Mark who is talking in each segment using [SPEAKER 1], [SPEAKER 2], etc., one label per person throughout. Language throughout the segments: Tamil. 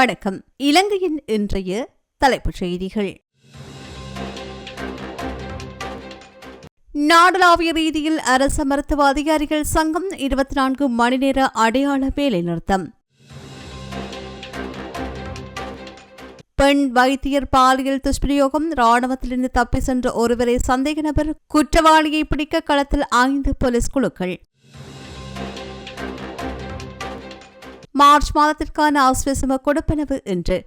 [SPEAKER 1] வணக்கம். இலங்கையின் இன்றைய தலைப்புச் செய்திகள். நாடளாவிய ரீதியில் அரச மருத்துவ அதிகாரிகள் சங்கம் இருபத்தி நான்கு மணி நேர அடையாள வேலைநிறுத்தம் பெண் வைத்தியர் பாலியல் துஷ்பிரயோகம் ராணுவத்திலிருந்து தப்பி சென்ற ஒருவரை சந்தேக நபர் குற்றவாளியை பிடிக்க களத்தில் ஐந்து போலீஸ் குழுக்கள். மார்ச் மாதத்திற்கான ஆஸ்வசம கொடுப்பனவு என்று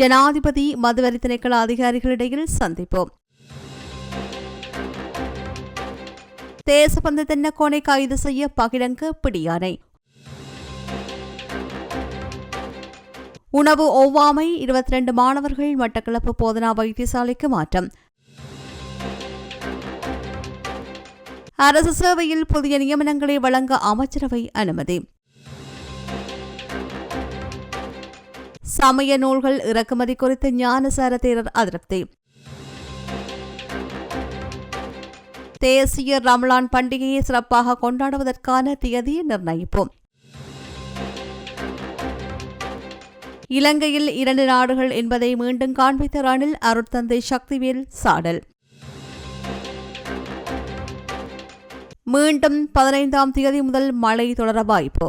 [SPEAKER 1] ஜனாதிபதி மதுவரி திணைக்கள அதிகாரிகளிடையில் சந்திப்போம். தேசபந்து தென்னக்கோனை கைது செய்ய பகிரங்க பிடியானை உணவு ஒவ்வாமை இருபத்தி ரெண்டு மாணவர்கள் மட்டக்களப்பு போதனா வைத்தியசாலைக்கு மாற்றம். அரசு சேவையில் புதிய நியமனங்களை வழங்க அமைச்சரவை அனுமதி. சமய நூல்கள் இறக்குமதி குறித்து ஞானசார தேரர் அதிருப்தி. தேசிய ரம்லான் பண்டிகையை சிறப்பாக கொண்டாடுவதற்கான தியதியை நிர்ணயிப்போம் இலங்கையில் இரண்டு நாடுகள் என்பதை மீண்டும் காண்பித்த ரணில் அருட்தந்தை சக்திவேல் சாடல். மீண்டும் பதினைந்தாம் தேதி முதல் மழை தொடர வாய்ப்பு.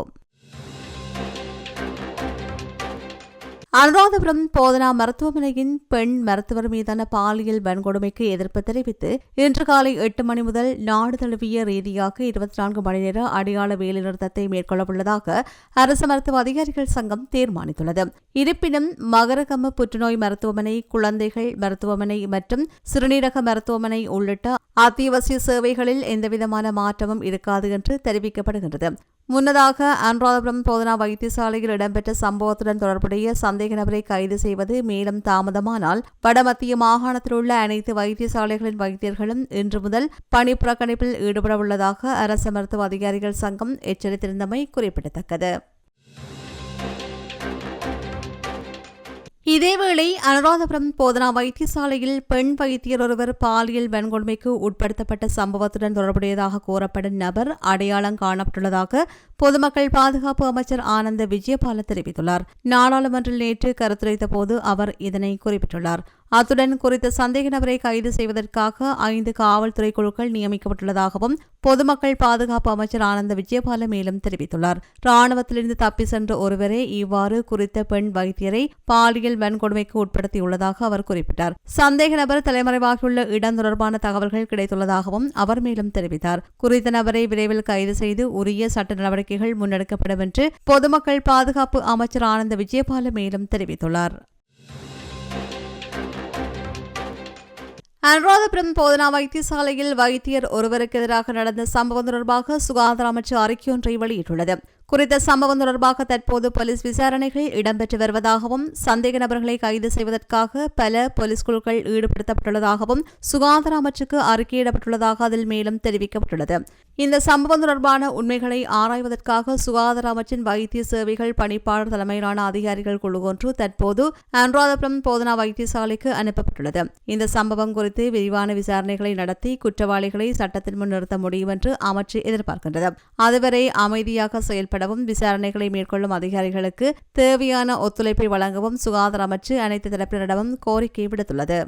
[SPEAKER 1] அனுராதபுரம் போதனா மருத்துவமனையின் பெண் மருத்துவர் மீதான பாலியல் வன்கொடுமைக்கு எதிர்ப்பு தெரிவித்து இன்று காலை எட்டு மணி முதல் நாடு தழுவிய ரீதியாக இருபத்தி நான்கு மணி நேர அடையாள வேலைநிறுத்தத்தை மேற்கொள்ளவுள்ளதாக அரசு மருத்துவ அதிகாரிகள் சங்கம் தீர்மானித்துள்ளது. இருப்பினும் மகரகம புற்றுநோய் மருத்துவமனை குழந்தைகள் மருத்துவமனை மற்றும் சிறுநீரக மருத்துவமனை உள்ளிட்ட அத்தியாவசிய சேவைகளில் எந்தவிதமான மாற்றமும் இருக்காது என்று தெரிவிக்கப்படுகின்றது. முன்னதாக அனுராதபுரம் போதனா வைத்தியசாலையில் இடம்பெற்ற சம்பவத்துடன் தொடர்புடைய சந்தேக நபரை கைது செய்வது மேலும் தாமதமானால் வடமத்திய மாகாணத்தில் உள்ள அனைத்து வைத்தியசாலைகளின் வைத்தியர்களும் இன்று முதல் பணி புறக்கணிப்பில் ஈடுபடவுள்ளதாக அரசு மருத்துவ அதிகாரிகள் சங்கம் எச்சரித்திருந்தமை குறிப்பிடத்தக்கது. இதேவேளை அனுராதபுரம் போதனா வைத்தியசாலையில் பெண் வைத்தியர் ஒருவர் பாலியல் வன்கொடுமைக்கு உட்படுத்தப்பட்ட சம்பவத்துடன் தொடர்புடையதாக கூறப்படும் நபர் அடையாளம் காணப்பட்டுள்ளதாக பொதுமக்கள் பாதுகாப்பு அமைச்சர் ஆனந்த விஜயபால தெரிவித்துள்ளார். நாடாளுமன்றில் நேற்று கருத்துரைத்த போது அவர் இதனை குறிப்பிட்டுள்ளார். அத்துடன் குறித்த சந்தேக நபரை கைது செய்வதற்காக ஐந்து காவல்துறை குழுக்கள் நியமிக்கப்பட்டுள்ளதாகவும் பொதுமக்கள் பாதுகாப்பு அமைச்சர் ஆனந்த விஜயபால மேலும் தெரிவித்துள்ளார். ராணுவத்திலிருந்து தப்பி சென்ற ஒருவரே இவ்வாறு குறித்த பெண் வைத்தியரை பாலியல் வன்கொடுமைக்கு உட்படுத்தியுள்ளதாக அவர் குறிப்பிட்டார். சந்தேக நபர் தலைமறைவாகியுள்ள இடம் தொடர்பான தகவல்கள் கிடைத்துள்ளதாகவும் அவர் மேலும் தெரிவித்தார். குறித்த நபரை விரைவில் கைது செய்து உரிய சட்ட நடவடிக்கைகள் முன்னெடுக்கப்படும் என்று பொதுமக்கள் பாதுகாப்பு அமைச்சர் ஆனந்த விஜயபால மேலும் தெரிவித்துள்ளார். அனுராதபுரம் போதனா வைத்தியசாலையில் வைத்தியர் ஒருவருக்கு எதிராக நடந்த சம்பவம் தொடர்பாக சுகாதார அமைச்சு அறிக்கையொன்றை வெளியிட்டுள்ளது. குறித்த சம்பவம் தொடர்பாக தற்போது போலீஸ் விசாரணைகள் இடம்பெற்று வருவதாகவும் சந்தேக நபர்களை கைது செய்வதற்காக பல போலீஸ் குழுக்கள் ஈடுபடுத்தப்பட்டுள்ளதாகவும் சுகாதார அமைச்சுக்கு அறிக்கையிடப்பட்டுள்ளதாக அதில் மேலும் தெரிவிக்கப்பட்டுள்ளது. இந்த சம்பவம் தொடர்பான உண்மைகளை ஆராய்வதற்காக சுகாதார அமைச்சின் வைத்திய சேவைகள் பணிப்பாளர் தலைமையிலான அதிகாரிகள் குழு ஒன்று தற்போது அனுராதபுரம் போதனா வைத்தியசாலைக்கு அனுப்பப்பட்டுள்ளது. இந்த சம்பவம் குறித்து விரிவான விசாரணைகளை நடத்தி குற்றவாளிகளை சட்டத்தின் முன் நிறுத்த முடியும் என்று அமைச்சு எதிர்பார்க்கின்றது. அதுவரை அமைதியாக செயல்பட செயல்படவும் விசாரணைகளை மேற்கொள்ளும் அதிகாரிகளுக்கு தேவையான ஒத்துழைப்பை வழங்கவும் சுகாதார அமைச்சு அனைத்து தரப்பினரிடமும் கோரிக்கை விடுத்துள்ளது.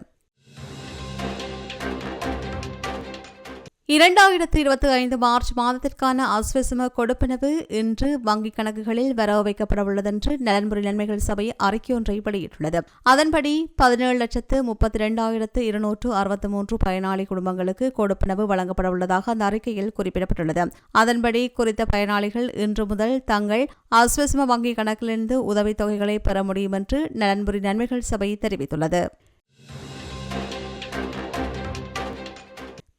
[SPEAKER 1] இரண்டாயிரத்தி இருபத்தி ஐந்து மார்ச் மாதத்திற்கான அஸ்வசம கொடுப்பனவு இன்று வங்கிக் கணக்குகளில் வரவு வைக்கப்படவுள்ளதென்று நலன்புரி நன்மைகள் சபை அறிக்கையொன்றை வெளியிட்டுள்ளது. அதன்படி பதினேழு லட்சத்து முப்பத்தி இரண்டாயிரத்து இருநூற்று அறுபத்தி மூன்று பயனாளி குடும்பங்களுக்கு கொடுப்பனவு வழங்கப்படவுள்ளதாக அந்த அறிக்கையில் குறிப்பிடப்பட்டுள்ளது. அதன்படி குறித்த பயனாளிகள் இன்று முதல் தங்கள் அஸ்வசம வங்கிக் கணக்கிலிருந்து உதவித் தொகைகளை பெற முடியும் என்று நலன்புரி நன்மைகள் சபை தெரிவித்துள்ளது.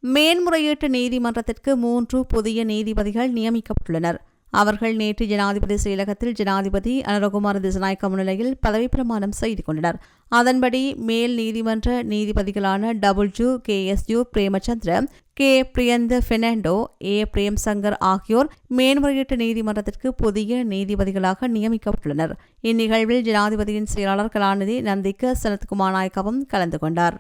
[SPEAKER 1] மேன்முறையீட்டு நீதிமன்றத்திற்கு மூன்று புதிய நீதிபதிகள் நியமிக்கப்பட்டுள்ளனர். அவர்கள் நேற்று ஜனாதிபதி செயலகத்தில் ஜனாதிபதி அனுரகுமார் திசநாயக்க முன்னிலையில் பதவி பிரமாணம் செய்து கொண்டனர். அதன்படி மேல் நீதிமன்ற நீதிபதிகளான W K S U Premachandra K Priyantha Fernando A Prem Shankar ஆகியோர் மேன்முறையீட்டு நீதிமன்றத்திற்கு புதிய நீதிபதிகளாக நியமிக்கப்பட்டுள்ளனர். இந்நிகழ்வில் ஜனாதிபதியின் செயலாளர் கலாநிதி நந்திக்க சனத்குமார் நாயக்கவும் கலந்து கொண்டார்.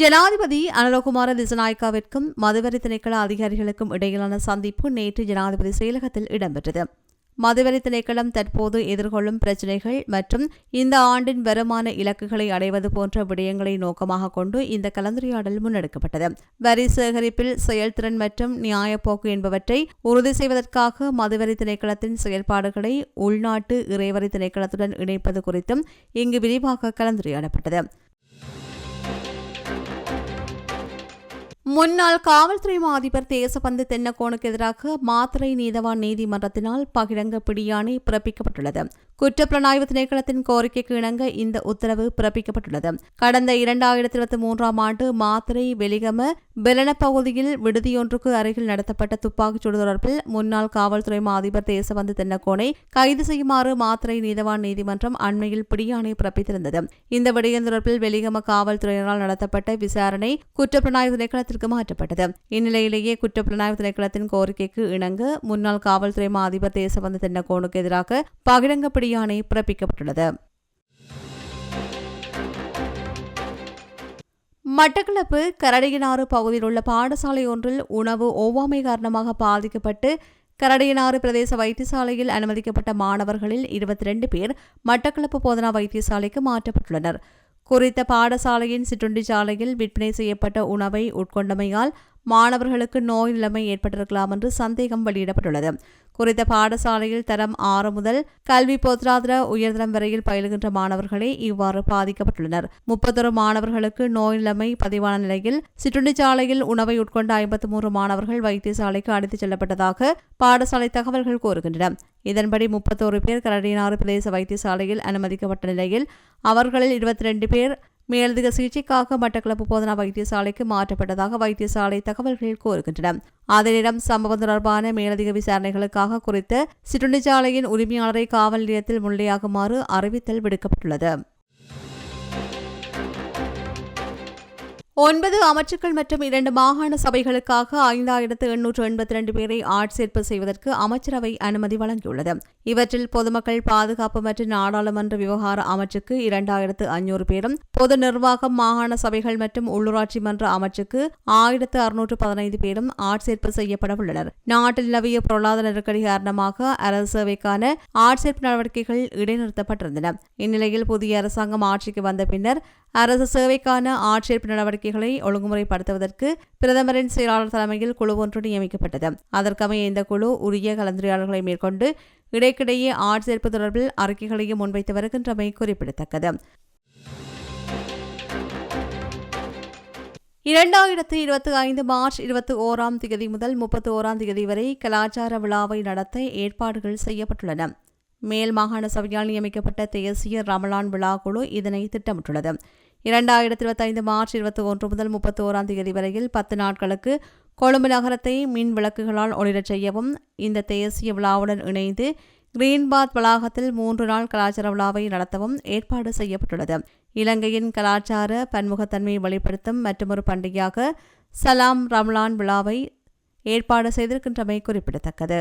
[SPEAKER 1] ஜனாதிபதி அனுரகுமார திசநாயக்காவிற்கும் மதுவரி திணைக்கள அதிகாரிகளுக்கும் இடையிலான சந்திப்பு நேற்று ஜனாதிபதி செயலகத்தில் இடம்பெற்றது. மதுவரி திணைக்களம் தற்போது எதிர்கொள்ளும் பிரச்சினைகள் மற்றும் இந்த ஆண்டின் வருமான இலக்குகளை அடைவது போன்ற விடயங்களை நோக்கமாக கொண்டு இந்த கலந்துரையாடல் முன்னெடுக்கப்பட்டது. வரி சேகரிப்பில் செயல்திறன் மற்றும் நியாயப்போக்கு என்பவற்றை உறுதி செய்வதற்காக மதுவரி திணைக்களத்தின் செயல்பாடுகளை உள்நாட்டு இறைவரி திணைக்களத்துடன் இணைப்பது குறித்தும் இங்கு விரிவாக கலந்துரையாடப்பட்டது. முன்னாள் காவல்துறை அதிபர் தேசபந்து தென்னக்கோனுக்கு எதிராக மாத்திரை நீதவான் நீதிமன்றத்தினால் பகிரங்க பிடியாணை பிறப்பிக்கப்பட்டுள்ளது. குற்றப்புலனாய்வு திணைக்களத்தின் கோரிக்கைக்கு இணங்க இந்த உத்தரவு பிறப்பிக்கப்பட்டுள்ளது. கடந்த இரண்டாயிரத்தி இருபத்தி மூன்றாம் ஆண்டு மாத்திரை வெளிகம பெலன பகுதியில் விடுதியொன்றுக்கு அருகில் நடத்தப்பட்ட துப்பாக்கிச்சூடு தொடர்பில் முன்னாள் காவல்துறை அதிபர் தேசபந்து தென்னக்கோனை கைது செய்யுமாறு மாத்திரை நீதவான் நீதிமன்றம் அண்மையில் பிடியாணை பிறப்பித்திருந்தது. இந்த விடயம் தொடர்பில் வெளிகம காவல்துறையினரால் நடத்தப்பட்ட விசாரணை குற்றப்புலனாய்வு திணைக்களத்தில் மாநிலத்திற்கு மாற்றப்பட்டது. இந்நிலையிலேயே குற்றப்புலனாய்வு திணைக்களத்தின் கோரிக்கைக்கு இணங்க முன்னாள் காவல்துறை மா அதிபர் தேசபந்து தென்னகோனுக்கு எதிராக பகிரங்க பிடியாணை பிறப்பிக்கப்பட்டுள்ளது. மட்டக்களப்பு கரடியனாறு பகுதியில் உள்ள பாடசாலை ஒன்றில் உணவு ஒவ்வாமை காரணமாக பாதிக்கப்பட்டு கரடியனாறு பிரதேச வைத்தியசாலையில் அனுமதிக்கப்பட்ட மாணவர்களில் இருபத்தி ரெண்டு பேர் மட்டக்களப்பு போதனா வைத்தியசாலைக்கு மாற்றப்பட்டுள்ளனர். குறித்த பாடசாலையின் சிற்றுண்டி சாலையில் விற்பனை செய்யப்பட்ட உணவை உட்கொண்டமையால் மாணவர்களுக்கு நோய் நிலைமை ஏற்பட்டிருக்கலாம் என்று சந்தேகம் வெளியிடப்பட்டுள்ளது. குறித்த பாடசாலையில் தரம் ஆறு முதல் கல்வி பொருளாதார உயர்தரம் வரையில் பயிலுகின்ற மாணவர்களே இவ்வாறு பாதிக்கப்பட்டுள்ளனர். முப்பத்தொரு மாணவர்களுக்கு நோய் நிலைமை பதிவான நிலையில் சிற்றுண்டிச்சாலையில் உணவை உட்கொண்ட ஐம்பத்தி மூன்று மாணவர்கள் வைத்தியசாலைக்கு அழைத்துச் செல்லப்பட்டதாக பாடசாலை தகவல்கள் கூறுகின்றன. இதன்படி முப்பத்தோரு பேர் கரடினாறு பிரதேச வைத்தியசாலையில் அனுமதிக்கப்பட்ட நிலையில் அவர்களில் இருபத்தி ரெண்டு பேர் மேலதிக சிகிச்சைக்காக மட்டக்களப்பு போதனா வைத்தியசாலைக்கு மாற்றப்பட்டதாக வைத்தியசாலை தகவல்கள் கூறுகின்றன. அதே நேரம் சம்பவம் தொடர்பான மேலதிக விசாரணைகளுக்காக குறித்த சிற்றுண்டிச்சாலையின் உரிமையாளரை காவல் நிலையத்தில் முன்னிலையாகுமாறு அறிவித்தல் விடுக்கப்பட்டுள்ளது. ஒன்பது அமைச்சுக்கள் மற்றும் இரண்டு மாகாண சபைகளுக்காக ஐந்தாயிரத்து எண்ணூற்று எண்பத்தி ரெண்டு பேரை ஆட்சேர்ப்பு செய்வதற்கு அமைச்சரவை அனுமதி வழங்கியுள்ளது. இவற்றில் பொதுமக்கள் பாதுகாப்பு மற்றும் நாடாளுமன்ற விவகார அமைச்சுக்கு இரண்டாயிரத்து ஐநூறு பேரும் பொது நிர்வாகம் மாகாண சபைகள் மற்றும் உள்ளூராட்சி மன்ற அமைச்சுக்கு ஆயிரத்து அறுநூற்று பதினைந்து பேரும் ஆட்சேர்ப்பு செய்யப்பட உள்ளனர் நாட்டில் நிலவிய பொருளாதார நெருக்கடி காரணமாக அரசு சேவைக்கான ஆட்சேர்ப்பு நடவடிக்கைகள் இடைநிறுத்தப்பட்டிருந்தன. இந்நிலையில் புதிய அரசாங்கம் ஆட்சிக்கு வந்த பின்னர் அரசு சேவைக்கான ஆட்சேர்ப்பு நடவடிக்கைகளை ஒழுங்குமுறைப்படுத்துவதற்கு பிரதமரின் செயலாளர் தலைமையில் குழு ஒன்று நியமிக்கப்பட்டது. அதற்கமைய இந்த குழு உரிய கலந்துரையாடல்களை மேற்கொண்டு இடைக்கிடையே ஆட்சேர்ப்பு தொடர்பில் அறிக்கைகளையும் முன்வைத்து வருகின்றமை குறிப்பிடத்தக்கது. இரண்டாயிரத்து இருபத்தி ஐந்து மார்ச் இருபத்தி ஓராம் தேதி முதல் முப்பத்தி ஓராம் தேதி வரை கலாச்சார விழாவை நடத்த ஏற்பாடுகள் செய்யப்பட்டுள்ளன. மேல் மாகாண சபையால் நியமிக்கப்பட்ட தேசிய ரமலான் விழா குழு இதனை திட்டமிட்டுள்ளது. இரண்டாயிரத்தி இருபத்தைந்து மார்ச் இருபத்தி ஒன்று முதல் முப்பத்தி ஓராம் தேதி வரையில் பத்து நாட்களுக்கு கொழும்பு நகரத்தை மின் விளக்குகளால் ஒளிரச் செய்யவும் இந்த தேசிய விழாவுடன் இணைந்து கிரீன்பாத் வளாகத்தில் மூன்று நாள் கலாச்சார விழாவை நடத்தவும் ஏற்பாடு செய்யப்பட்டுள்ளது. இலங்கையின் கலாச்சார பன்முகத்தன்மையை வெளிப்படுத்தும் மற்றொரு பண்டிகையாக சலாம் ரம்லான் விழாவை ஏற்பாடு செய்திருக்கின்றமை குறிப்பிடத்தக்கது.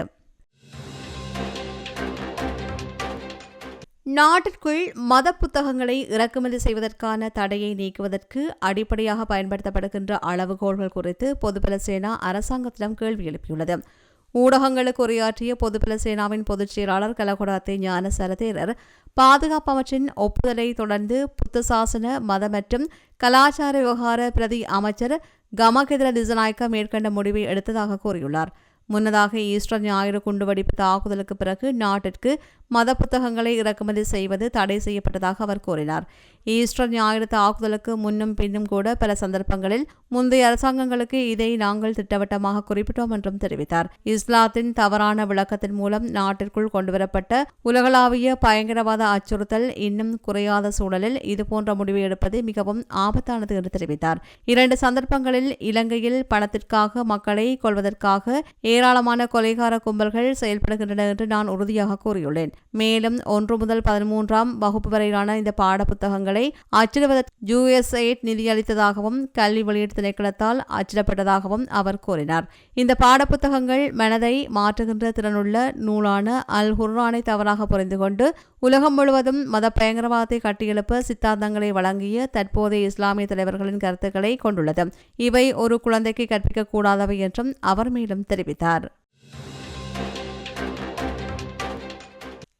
[SPEAKER 1] நாட்டிற்குள் மத புத்தகங்களை இறக்குமதி செய்வதற்கான தடையை நீக்குவதற்கு அடிப்படையாக பயன்படுத்தப்படுகின்ற அளவுகோல்கள் குறித்து பொதுபல சேனா அரசாங்கத்திடம் கேள்வி எழுப்பியுள்ளது. ஊடகங்களுக்கு உரையாற்றிய பொதுபல சேனாவின் பொதுச் செயலாளர் கலகுடாத்தே ஞானசர பாதுகாப்பு அமைச்சின் ஒப்புதலை தொடர்ந்து புத்த சாசன மத மற்றும் கலாச்சார விவகார பிரதி அமைச்சர் கமகெதிர திசநாயக்க மேற்கண்ட முடிவை எடுத்ததாக கூறியுள்ளார். முன்னதாக ஈஸ்டர் ஞாயிறு குண்டுவெடிப்பு தாக்குதலுக்கு பிறகு நாட்டிற்கு மத புத்தகங்களை இறக்குமதி செய்வது தடை செய்யப்பட்டதாக அவர் கூறினார். ஈஸ்டர் ஞாயிறு தாக்குதலுக்கு முன்னும் பின்னும் கூட பல சந்தர்ப்பங்களில் முந்தைய அரசாங்கங்களுக்கு இதை நாங்கள் திட்டவட்டமாக குறிப்பிட்டோம் என்றும் தெரிவித்தார். இஸ்லாத்தின் தவறான விளக்கத்தின் மூலம் நாட்டிற்குள் கொண்டுவரப்பட்ட உலகளாவிய பயங்கரவாத அச்சுறுத்தல் இன்னும் குறையாத சூழலில் இதுபோன்ற முடிவை எடுப்பது மிகவும் ஆபத்தானது என்று தெரிவித்தார். இரண்டு சந்தர்ப்பங்களில் இலங்கையில் பணத்திற்காக மக்களை கொள்வதற்காக ஏராளமான கொலைகார கும்பல்கள் செயல்படுகின்றன என்று நான் உறுதியாக கூறியுள்ளேன். மேலும் ஒன்று முதல் பதிமூன்றாம் வகுப்பு வரையிலான இந்த பாட புத்தகங்களை அச்சிடுவதற்கு யுஎஸ்ஐட் நிதியளித்ததாகவும் கல்வி வெளியீட்டு திணைக்களத்தால் அச்சிடப்பட்டதாகவும் அவர் கூறினார். இந்த பாடப்புத்தகங்கள் மனதை மாற்றுகின்ற திறனுள்ள நூலான அல் ஹுர்ரானை தவறாக புரிந்து கொண்டு உலகம் முழுவதும் மத பயங்கரவாதத்தை கட்டியெழுப்ப சித்தாந்தங்களை வழங்கிய தற்போதைய இஸ்லாமிய தலைவர்களின் கருத்துக்களை கொண்டுள்ளது. இவை ஒரு குழந்தைக்கு கற்பிக்கக்கூடாதவை என்றும் அவர் மேலும் தெரிவித்தார். that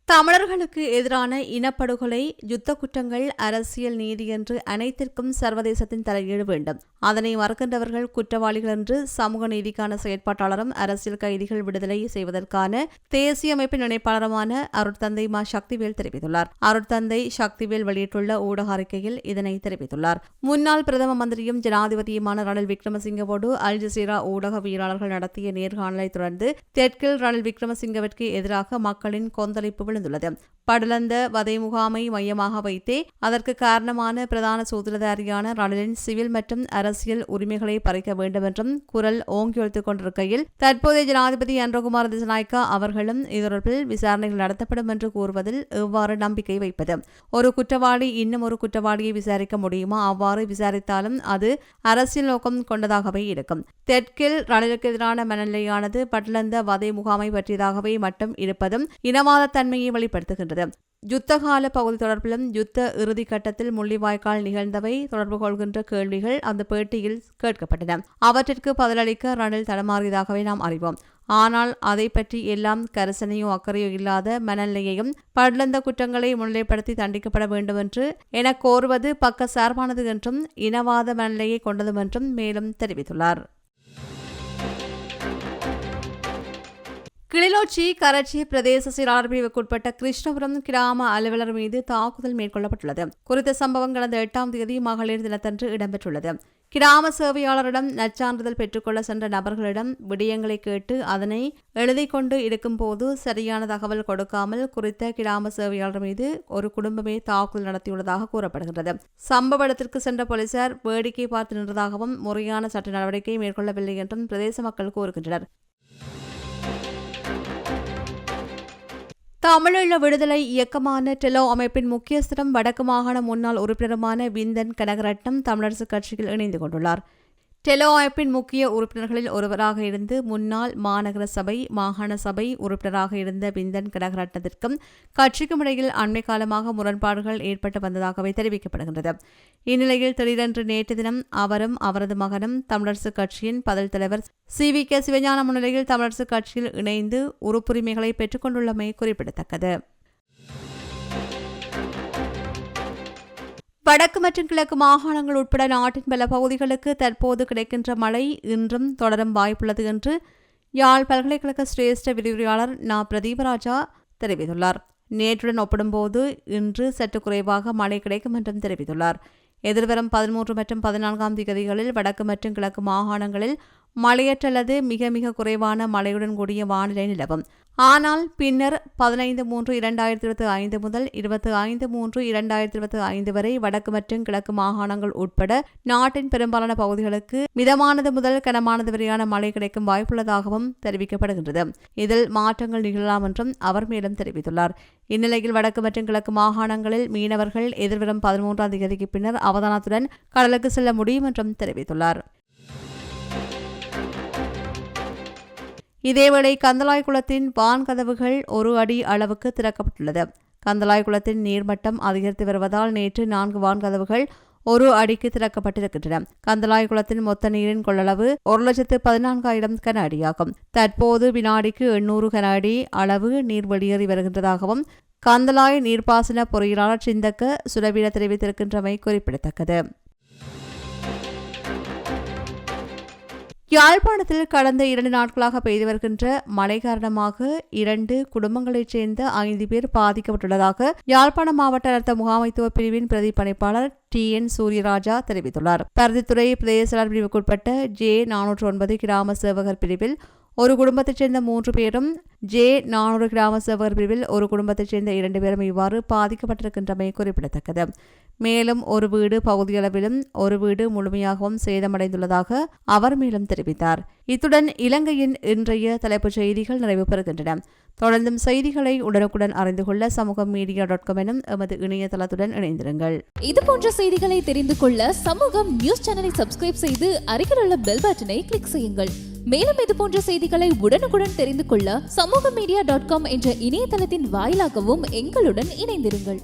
[SPEAKER 1] தமிழர்களுக்கு எதிரான இனப்படுகொலை யுத்த குற்றங்கள் அரசியல் நீதி என்று அனைத்திற்கும் சர்வதேசத்தின் தலையீடு வேண்டும். அதனை மறுக்கின்றவர்கள் குற்றவாளிகள் என்று சமூக நீதிக்கான செயற்பாட்டாளரும் அரசியல் கைதிகள் விடுதலை செய்வதற்கான தேசிய அமைப்பின் இணைப்பாளருமான அருட்தந்தை மா சக்திவேல் தெரிவித்துள்ளார். அருட்தந்தை சக்திவேல் வெளியிட்டுள்ள ஊடக அறிக்கையில் இதனை தெரிவித்துள்ளார். முன்னாள் பிரதம மந்திரியும் ஜனாதிபதியுமான ரணில் விக்ரமசிங்கவோடு அல் ஜசீரா வீரர்கள் நடத்திய நேர்காணலை தொடர்ந்து தெற்கில் ரணில் விக்ரமசிங்கவிற்கு எதிராக மக்களின் கொந்தளிப்பு விழுந்துள்ளது படலந்த வதை முகாமை மையமாக வைத்தே அதற்கு காரணமான பிரதான சூத்திரதாரியான ரணிலின் சிவில் மற்றும் அரசியல் உரிமைகளை பறிக்க வேண்டும் என்றும் குரல் ஓங்கி ஓங்கியொழித்துக் கொண்டிருக்கையில் தற்போதைய ஜனாதிபதி அன்றகுமார் திசநாய்க்கா அவர்களும் இதொடர்பில் விசாரணைகள் நடத்தப்படும் என்று கூறுவதில் எவ்வாறு நம்பிக்கை வைப்பது? ஒரு குற்றவாளி இன்னும் ஒரு குற்றவாளியை விசாரிக்க முடியுமா? அவ்வாறு விசாரித்தாலும் அது அரசியல் நோக்கம் கொண்டதாகவே இருக்கும். தெற்கில் ரணிலுக்கு எதிரான மனநிலையானது பட்டலந்த வதை முகாமை பற்றியதாகவே மட்டும் இருப்பதும் இனவாத தன்மை தன்மையை வெளிப்படுத்துகின்றது. யுத்தகால பகுதி தொடர்பிலும் யுத்த இறுதி கட்டத்தில் முள்ளிவாய்க்கால் நிகழ்ந்தவை தொடர்பு கொள்கின்ற கேள்விகள் அந்த பேட்டியில் கேட்கப்பட்டன. அவற்றிற்கு பதிலளிக்க ரணில் தடமாறியதாகவே நாம் அறிவோம். ஆனால் அதை பற்றி எல்லாம் கரிசனையோ அக்கறையோ இல்லாத மனநிலையையும் படலந்த குற்றங்களை முன்னிலைப்படுத்தி தண்டிக்கப்பட வேண்டும் என்று என கோருவது பக்க சார்பானது என்றும் இனவாத மனநிலையை கொண்டது என்றும் மேலும் தெரிவித்துள்ளார். கிளிநொச்சி கரட்சி பிரதேச செயலாளர் பிரிவுக்குட்பட்ட கிருஷ்ணபுரம் கிராம அலுவலர் மீது தாக்குதல் மேற்கொள்ளப்பட்டுள்ளது. குறித்த சம்பவம் கடந்த எட்டாம் தேதி மகளிர் தினத்தன்று இடம்பெற்றுள்ளது. கிராம சேவையாளரிடம் நச்சான்றிதழ் பெற்றுக்கொள்ள சென்ற நபர்களிடம் விடயங்களை கேட்டு அதனை எழுதி கொண்டு இருக்கும்போது சரியான தகவல் கொடுக்காமல் குறித்த கிராம சேவையாளர் மீது ஒரு குடும்பமே தாக்குதல் நடத்தியுள்ளதாக கூறப்படுகிறது சம்பவ இடத்திற்கு சென்ற போலீசார் வேடிக்கை பார்த்து நின்றதாகவும் முறையான சட்ட நடவடிக்கை மேற்கொள்ளவில்லை என்றும் பிரதேச மக்கள் கூறுகின்றனர். தமிழீழ விடுதலை இயக்கமான டெலோ அமைப்பின் முக்கியஸ்தரும் வடக்கு மாகாண முன்னாள் உறுப்பினருமான விந்தன் கனகரட்னம் தமிழரசுக் கட்சியில் இணைந்து கொண்டுள்ளார். டெலோ அமைப்பின் முக்கிய உறுப்பினர்களில் ஒருவராக இருந்து முன்னாள் மாநகர சபை மாகாண சபை உறுப்பினராக இருந்த பிந்தன் கடகரட்னத்திற்கும் கட்சிக்கும் இடையில் அண்மை காலமாக முரண்பாடுகள் ஏற்பட்டு வந்ததாகவே தெரிவிக்கப்படுகின்றது. இந்நிலையில் திடீரென்று நேற்று தினம் அவரும் அவரது மகனும் தமிழரசுக் கட்சியின் பதில் தலைவர் சி. வி. கே. சிவஞான முன்னிலையில் தமிழரசுக் கட்சியில் இணைந்து உறுப்புரிமைகளை பெற்றுக்கொண்டுள்ளமை குறிப்பிடத்தக்கது. வடக்கு மற்றும் கிழக்கு மாகாணங்கள் உட்பட நாட்டின் பல பகுதிகளுக்கு தற்போது கிடைக்கின்ற மழை இன்றும் தொடரும் வாய்ப்புள்ளது என்று யாழ் பல்கலைக்கழக சிரேஷ்ட விரிவுரையாளர் நா. பிரதீபராஜா தெரிவித்துள்ளார். நேற்றுடன் ஒப்பிடும்போது இன்று சற்று குறைவாக மழை கிடைக்கும் என்றும் தெரிவித்துள்ளார். எதிர்வரும் பதிமூன்று மற்றும் பதினான்காம் திகதிகளில் வடக்கு மற்றும் கிழக்கு மாகாணங்களில் மழையற்றல்லது மிக மிக குறைவான மழையுடன் கூடிய வானிலை நிலவும். ஆனால் பின்னர் பதினைந்து மூன்று இரண்டாயிரத்தி இருபத்தி ஐந்து முதல் இருபத்தி ஐந்து மூன்று இரண்டாயிரத்தி இருபத்தி ஐந்து வரை வடக்கு மற்றும் கிழக்கு மாகாணங்கள் உட்பட நாட்டின் பெரும்பாலான பகுதிகளுக்கு மிதமானது முதல் கனமானது வரையான மழை கிடைக்கும் வாய்ப்புள்ளதாகவும் தெரிவிக்கப்படுகின்றது. இதில் மாற்றங்கள் நிகழலாம் என்றும் அவர் மேலும் தெரிவித்துள்ளார். இந்நிலையில் வடக்கு மற்றும் கிழக்கு மாகாணங்களில் மீனவர்கள் எதிர்வரும் பதிமூன்றாம் தேதிக்கு பின்னர் அவதானத்துடன் கடலுக்கு செல்ல முடியும் என்றும் தெரிவித்துள்ளார். இதேவேளை கந்தலாய் குளத்தின் வான் கதவுகள் ஒரு அடி அளவுக்கு திறக்கப்பட்டுள்ளது. கந்தலாய் குளத்தின் நீர்மட்டம் அதிகரித்து வருவதால் நேற்று நான்கு வான்கதவுகள் ஒரு அடிக்கு திறக்கப்பட்டிருக்கின்றன. கந்தலாய் குளத்தின் மொத்த நீரின் கொள்ளளவு ஒரு லட்சத்து பதினான்காயிரம் கன அடியாகும். தற்போது வினாடிக்கு எண்ணூறு கன அடி அளவு நீர் வெளியேறி வருகின்றதாகவும் கந்தலாய் நீர்ப்பாசன பொறியியலாளர் சிந்தக்க சுரவீர தெரிவித்திருக்கின்றமை குறிப்பிடத்தக்கது. யாழ்ப்பாணத்தில் கடந்த இரண்டு நாட்களாக பெய்து வருகின்ற மழை காரணமாக இரண்டு குடும்பங்களைச் சேர்ந்த ஐந்து பேர் பாதிக்கப்பட்டுள்ளதாக யாழ்ப்பாணம் மாவட்ட அடுத்த முகாமைத்துவ பிரிவின் பிரதி பணிப்பாளர் டி என் சூரியராஜா தெரிவித்துள்ளார். பருத்தித்துறை பிரதேசலர் பிரிவுக்குட்பட்ட ஜே நானூற்று ஒன்பது கிராம சேவகர் பிரிவில் ஒரு குடும்பத்தைச் சேர்ந்த மூன்று பேரும் ஜே நானூறு கிராம சேவகர் பிரிவில் ஒரு குடும்பத்தைச் சேர்ந்த இரண்டு பேரும் இவ்வாறு பாதிக்கப்பட்டிருக்கின்றமை குறிப்பிடத்தக்கது. மேலும் ஒரு வீடு பகுதியளவிலும் ஒரு வீடு முழுமையாகவும் சேதமடைந்துள்ளதாக அவர் மேலும் தெரிவித்தார். இத்துடன் இலங்கையின் இன்றைய தலைப்புச் செய்திகள் நிறைவு பெறுகின்றன. தொடர்ந்தும் செய்திகளை உடனுக்குடன் அறிந்து கொள்ள சமூக மீடியா டாட் காம் எனும் எமது இணையதளத்துடன் இணைந்திருங்கள்.
[SPEAKER 2] இது போன்ற செய்திகளை தெரிந்து கொள்ள சமூகம் நியூஸ் சேனலை சப்ஸ்கிரைப் செய்து அருகில் உள்ள பெல் பட்டனை கிளிக் செய்யுங்கள். மேலும் இது போன்ற செய்திகளை உடனுக்குடன் தெரிந்து கொள்ள சமூக மீடியா டாட் காம் என்ற இணையதளத்தின் வாயிலாகவும் எங்களுடன் இணைந்திருங்கள்.